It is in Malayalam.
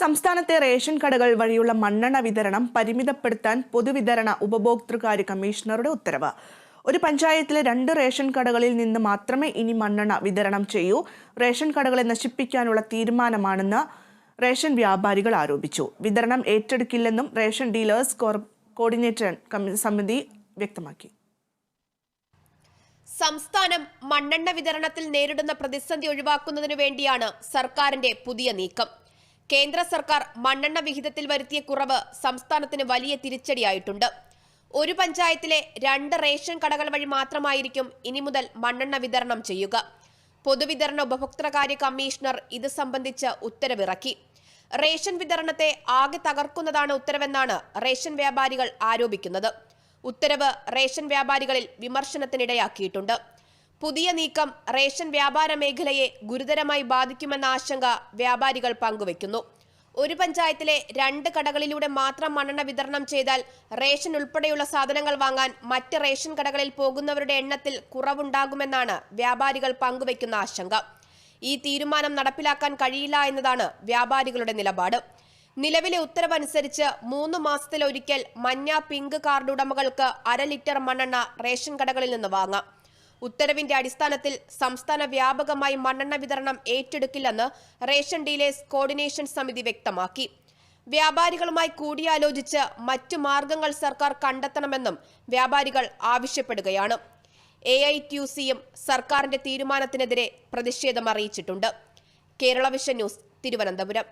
സംസ്ഥാനത്തെ റേഷൻ കടകൾ വഴിയുള്ള മണ്ണെണ്ണ വിതരണം പരിമിതപ്പെടുത്താൻ പൊതുവിതരണ ഉപഭോക്തൃകാര്യ കമ്മീഷണറുടെ ഉത്തരവ്. ഒരു പഞ്ചായത്തിലെ രണ്ട് റേഷൻ കടകളിൽ നിന്ന് മാത്രമേ ഇനി മണ്ണെണ്ണ വിതരണം ചെയ്യൂ. റേഷൻ കടകളെ നശിപ്പിക്കാനുള്ള തീരുമാനമാണെന്ന് റേഷൻ വ്യാപാരികൾ ആരോപിച്ചു. വിതരണം ഏറ്റെടുക്കില്ലെന്നും റേഷൻ ഡീലേഴ്സ് കോർഡിനേറ്റർ സമിതി വ്യക്തമാക്കി. സംസ്ഥാനം മണ്ണെണ്ണ വിതരണത്തിൽ നേരിടുന്ന പ്രതിസന്ധി ഒഴിവാക്കുന്നതിനു വേണ്ടിയാണ് സർക്കാരിന്റെ പുതിയ നീക്കം. കേന്ദ്ര സർക്കാർ മണ്ണെണ്ണ വിഹിതത്തിൽ വരുത്തിയ കുറവ് സംസ്ഥാനത്തിന് വലിയ തിരിച്ചടിയായിട്ടുണ്ട്. ഒരു പഞ്ചായത്തിലെ രണ്ട് റേഷൻ കടകൾ വഴി മാത്രമായിരിക്കും ഇനി മുതൽ മണ്ണെണ്ണ വിതരണം ചെയ്യുക. പൊതുവിതരണ ഉപഭോക്തൃകാര്യ കമ്മീഷണർ ഇത് സംബന്ധിച്ച് ഉത്തരവിറക്കി. റേഷൻ വിതരണത്തെ ആകെ തകർക്കുന്നതാണ് ഉത്തരവെന്നാണ് റേഷൻ വ്യാപാരികൾ ആരോപിക്കുന്നത്. ഉത്തരവ് റേഷൻ വ്യാപാരികളിൽ വിമർശനത്തിനിടയാക്കിയിട്ടുണ്ട്. പുതിയ നീക്കം റേഷൻ വ്യാപാര മേഖലയെ ഗുരുതരമായി ബാധിക്കുമെന്ന ആശങ്ക വ്യാപാരികൾ പങ്കുവയ്ക്കുന്നു ഒരു പഞ്ചായത്തിലെ രണ്ട് കടകളിലൂടെ മാത്രം മണ്ണെണ്ണ വിതരണം ചെയ്താൽ റേഷൻ ഉൾപ്പെടെയുള്ള സാധനങ്ങൾ വാങ്ങാൻ മറ്റ് റേഷൻ കടകളിൽ പോകുന്നവരുടെ എണ്ണത്തിൽ കുറവുണ്ടാകുമെന്നാണ് വ്യാപാരികൾ പങ്കുവയ്ക്കുന്ന ആശങ്ക. ഈ തീരുമാനം നടപ്പിലാക്കാൻ കഴിയില്ല എന്നതാണ് വ്യാപാരികളുടെ നിലപാട്. നിലവിലെ ഉത്തരവനുസരിച്ച് മൂന്ന് മാസത്തിലൊരിക്കൽ മഞ്ഞ പിങ്ക് കാർഡ് ഉടമകൾക്ക് അര ലിറ്റർ മണ്ണെണ്ണ റേഷൻ കടകളിൽ നിന്ന് വാങ്ങാം. ഉത്തരവിന്റെ അടിസ്ഥാനത്തിൽ സംസ്ഥാന വ്യാപകമായി മണ്ണെണ്ണ വിതരണം ഏറ്റെടുക്കില്ലെന്ന് റേഷൻ ഡീലേഴ്സ് കോർഡിനേഷൻ സമിതി വ്യക്തമാക്കി. വ്യാപാരികളുമായി കൂടിയാലോചിച്ച് മറ്റു മാർഗങ്ങൾ സർക്കാർ കണ്ടെത്തണമെന്നും വ്യാപാരികൾ ആവശ്യപ്പെടുകയാണ്. എ ഐ ടി യു സിയും സർക്കാരിന്റെ തീരുമാനത്തിനെതിരെ പ്രതിഷേധം അറിയിച്ചിട്ടുണ്ട്. Kerala vision news Thiruvananthapuram.